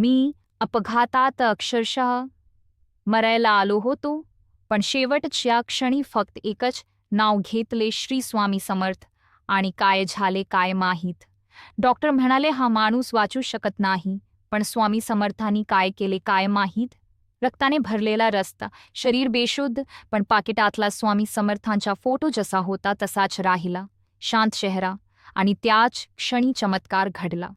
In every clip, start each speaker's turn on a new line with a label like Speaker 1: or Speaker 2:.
Speaker 1: मी अपघातात अक्षरशः मरायला आलो होतो पण शेवटच्या क्षणी फक्त एकच नाव घेतले श्री स्वामी समर्थ आणि काय झाले काय माहीत. डॉक्टर म्हणाले हा माणूस वाचू शकत नाही पण स्वामी समर्थांनी काय केले काय माहीत? रक्ताने भरलेला रस्ता शरीर बेशुद्ध पण पाकिटातला स्वामी समर्थांचा फोटो जसा होता तसाच राहिला. शांत चेहरा आणि त्याच क्षणी चमत्कार घडला.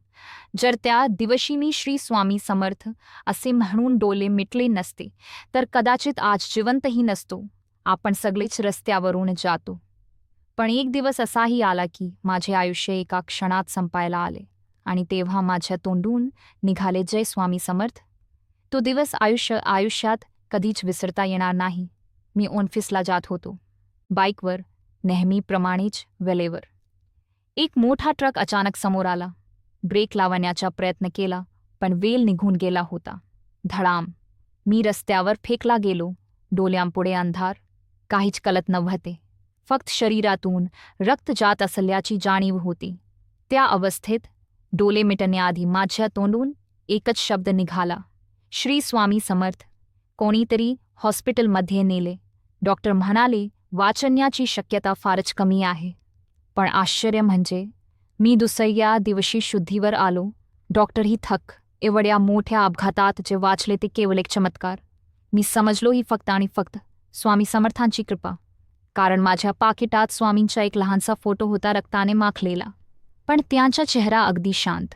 Speaker 1: जर त्या दिवशी मी श्री स्वामी समर्थ असे म्हणून डोले मिटले नसते तर कदाचित आज जिवंतही नसतो. आपण सगळेच रस्त्यावरून जातो. पण एक दिवस असाही आला की माझे आयुष्य एका क्षणात संपायला आले आणि तेव्हा माझ्या तोंडून निघाले जय स्वामी समर्थ. तो दिवस आयुष्य आयुष्यात कधीच विसरता येणार नाही. मी ओनफिसला जात होतो. बाईकवर नेहमीप्रमाणेच वेलेवर एक मोठा ट्रक अचानक समोर आला. ब्रेक लावण्याचा प्रयत्न केला पण वेल निघून गेला होता. धडाम. मी रस्त्यावर फेकला गेलो. डोळ्यांपुढे अंधार. काहीच कलत नव्हते. फक्त शरीरातून रक्त जात असल्याची जाणीव होती. त्या अवस्थेत डोले मिटण्याआधी माझ्या तोंडून एकच शब्द निघाला. श्री स्वामी समर्थ. कोणीतरी हॉस्पिटलमध्ये नेले. डॉक्टर म्हणाले वाचण्याची शक्यता फारच कमी आहे. पण आश्चर्य म्हणजे मी दुसऱ्या दिवशी शुद्धीवर आलो. डॉक्टरही थक एवढ्या मोठ्या अपघातात जे वाचले ते केवळ एक चमत्कार. मी समजलो ही फक्त आणि फक्त स्वामी समर्थांची कृपा. कारण माझ्या पाकिटात स्वामींचा एक लहानसा फोटो होता रक्ताने माखलेला. पण त्यांचा चेहरा अगदी शांत.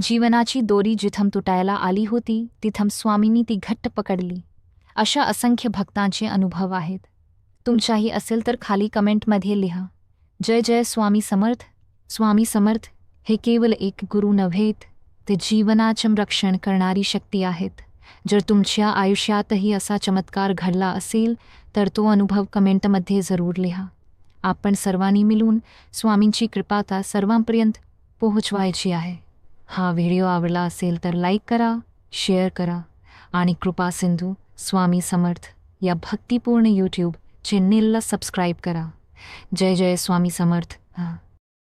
Speaker 1: जीवनाची दोरी जिथम तुटायला आली होती तिथम स्वामींनी ती घट्ट पकडली. अशा असंख्य भक्तांचे अनुभव आहेत. तुमच्याही असेल तर खाली कमेंटमध्ये लिहा. जय जय स्वामी समर्थ. स्वामी समर्थ हे केवळ एक गुरु नव्हेत ते जीवनाचं रक्षण करणारी शक्ती आहेत. जर तुमच्या आयुष्यातही असा चमत्कार घडला असेल तर तो अनुभव कमेंटमध्ये जरूर लिहा. आपण सर्वांनी मिळून स्वामींची कृपाता सर्वांपर्यंत पोहोचवायची आहे. हा व्हिडिओ आवडला असेल तर लाईक करा शेअर करा आणि कृपा सिंधू स्वामी समर्थ या भक्तिपूर्ण यूट्यूब चॅनेलला सबस्क्राईब करा. जय जय स्वामी समर्थ हा